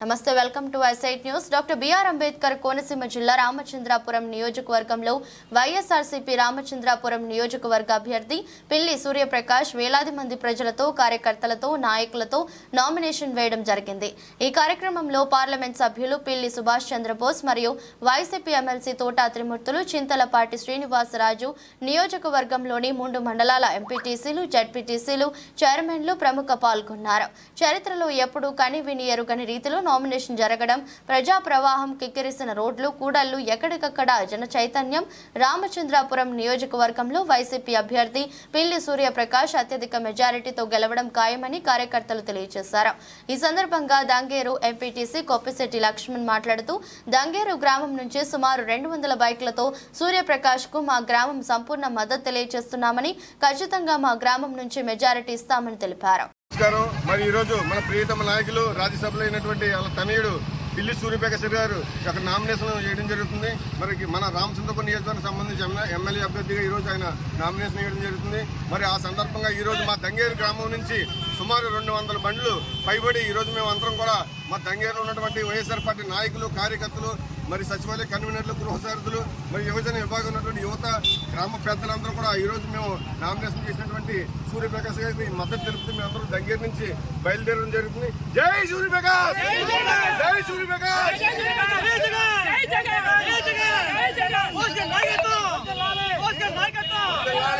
నమస్తే welcome to eyesight news. Doctor BR Ambedkar Konaseema జిల్లా రామచంద్రాపురం నియోజకవర్గంలో వైఎస్ఆర్సీపీ రామచంద్రాపురం నియోజకవర్గ అభ్యర్థి పిల్లి సూర్యప్రకాష్ వేలాది మంది ప్రజలతో కార్యకర్తలతో నాయకులతో నామినేషన్ వేయడం జరిగింది. ఈ కార్యక్రమంలో పార్లమెంట్ సభ్యులు పిల్లి సుభాష్ చంద్రబోస్ మరియు వైసీపీ ఎమ్మెల్సీ తోటా త్రిమూర్తులు చింతలపాటి శ్రీనివాసరాజు నియోజకవర్గంలోని మూడు మండలాల ఎంపీటీసీలు జడ్పీటీసీలు చైర్మన్లు ప్రముఖ పాల్గొన్నారు. చరిత్రలో ఎప్పుడూ కనివిని ఎరుగని రీతిలో నామినేషన్ జరగడం ప్రజా ప్రవాహం కిక్కిరిసిన రోడ్లు కూడళ్ళు ఎక్కడికక్కడ జన చైతన్యం. రామచంద్రాపురం నియోజకవర్గంలో వైసీపీ అభ్యర్థి పిల్లి సూర్యప్రకాష్ అత్యధిక మెజారిటీతో గెలవడం ఖాయమని కార్యకర్తలు తెలియజేశారు. ఈ సందర్భంగా దంగేరు ఎంపీటీసీ కొప్పిశెట్టి లక్ష్మణ్ మాట్లాడుతూ దంగేరు గ్రామం నుంచి సుమారు రెండు వందల బైక్లతో సూర్యప్రకాష్కు మా గ్రామం సంపూర్ణ మద్దతు తెలియజేస్తున్నామని ఖచ్చితంగా మా గ్రామం నుంచి మెజారిటీ ఇస్తామని తెలిపారు. నమస్కారం. మరి ఈరోజు మన ప్రియతమ నాయకులు రాజ్యసభలో అయినటువంటి వాళ్ళ తనయుడు పిల్లి సూర్యప్రకాశ్ గారు అక్కడ నామినేషన్ చేయడం జరుగుతుంది. మరి మన రామచంద్రపురం నియోజకవర్గం సంబంధించి ఎమ్మెల్యే అభ్యర్థిగా ఈరోజు ఆయన నామినేషన్ చేయడం జరుగుతుంది. మరి ఆ సందర్భంగా ఈ రోజు మా దంగేరు గ్రామం నుంచి సుమారు రెండు వందల బండ్లు పైబడి ఈరోజు మేము అందరం కూడా మా దంగేరులో ఉన్నటువంటి వైఎస్ఆర్ పార్టీ నాయకులు కార్యకర్తలు మరి సచివాలయ కన్వీనర్లు గృహసారథులు మరి యువజన విభాగం ఉన్నటువంటి యువత గ్రామ పెద్దలందరూ కూడా ఈ రోజు మేము నామినేషన్ చేసినటువంటి సూర్యప్రకాశ్ గారికి మద్దతు తెలుపుతూ మేము అందరూ దగ్గర నుంచి బయలుదేరడం జరుగుతుంది. జై సూర్యప్రకాశ్ జై సూర్యప్రకాశ్